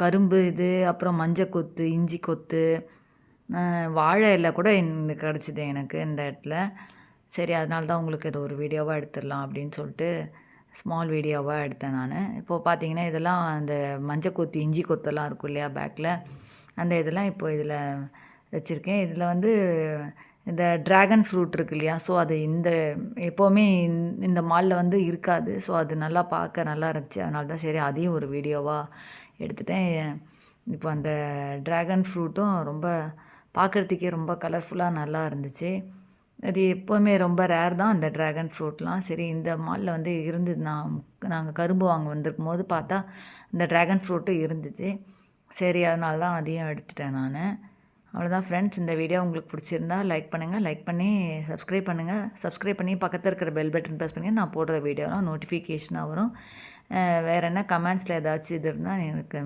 கரும்பு இது அப்புறம் மஞ்சள் கொத்து இஞ்சி கொத்து வாழை இலை கூட இந்த கிடச்சிது எனக்கு இந்த இடத்துல. சரி அதனால தான் உங்களுக்கு இது ஒரு வீடியோவாக எடுத்துடலாம் அப்படின்னு சொல்லிட்டு ஸ்மால் வீடியோவாக எடுத்தேன் நான். இப்போது பார்த்தீங்கன்னா இதெல்லாம் அந்த மஞ்சள் கொத்து இஞ்சி கொத்தெல்லாம் இருக்கும் இல்லையா பேக்கில் அந்த இதெல்லாம் இப்போ இதில் வச்சுருக்கேன். இதில் வந்து இந்த ட்ராகன் ஃப்ரூட் இருக்கு இல்லையா? ஸோ அது இந்த எப்போவுமே இந்த மாலில் வந்து இருக்காது. ஸோ அது நல்லா பார்க்க நல்லா இருந்துச்சு. அதனால தான் சரி அதையும் ஒரு வீடியோவாக எடுத்துட்டேன். இப்போ அந்த ட்ராகன் ஃப்ரூட்டும் ரொம்ப பார்க்குறதுக்கே ரொம்ப கலர்ஃபுல்லாக நல்லா இருந்துச்சு. அது எப்போவுமே ரொம்ப ரேர் தான் அந்த ட்ராகன் ஃப்ரூட்லாம் சரி இந்த மாலில் வந்து இருந்தது. நான் நாங்கள் கரும்பு வாங்க வந்திருக்கும் போது பார்த்தா இந்த ட்ராகன் ஃப்ரூட்டும் இருந்துச்சு. சரி அதனால தான் அதையும் எடுத்துட்டேன் நான். அவ்வளோதான் ஃப்ரெண்ட்ஸ் இந்த வீடியோ உங்களுக்கு பிடிச்சிருந்தா லைக் பண்ணுங்கள் லைக் பண்ணி சப்ஸ்கிரைப் பண்ணுங்கள் சப்ஸ்கிரைப் பண்ணி பக்கத்தில் இருக்கிற பெல் பட்டன் ப்ரெஸ் பண்ணி நான் போடுற வீடியோலாம் நோட்டிஃபிகேஷனாக வரும். வேறு என்ன கமெண்ட்ஸில் ஏதாச்சும் இது இருந்தால் எனக்கு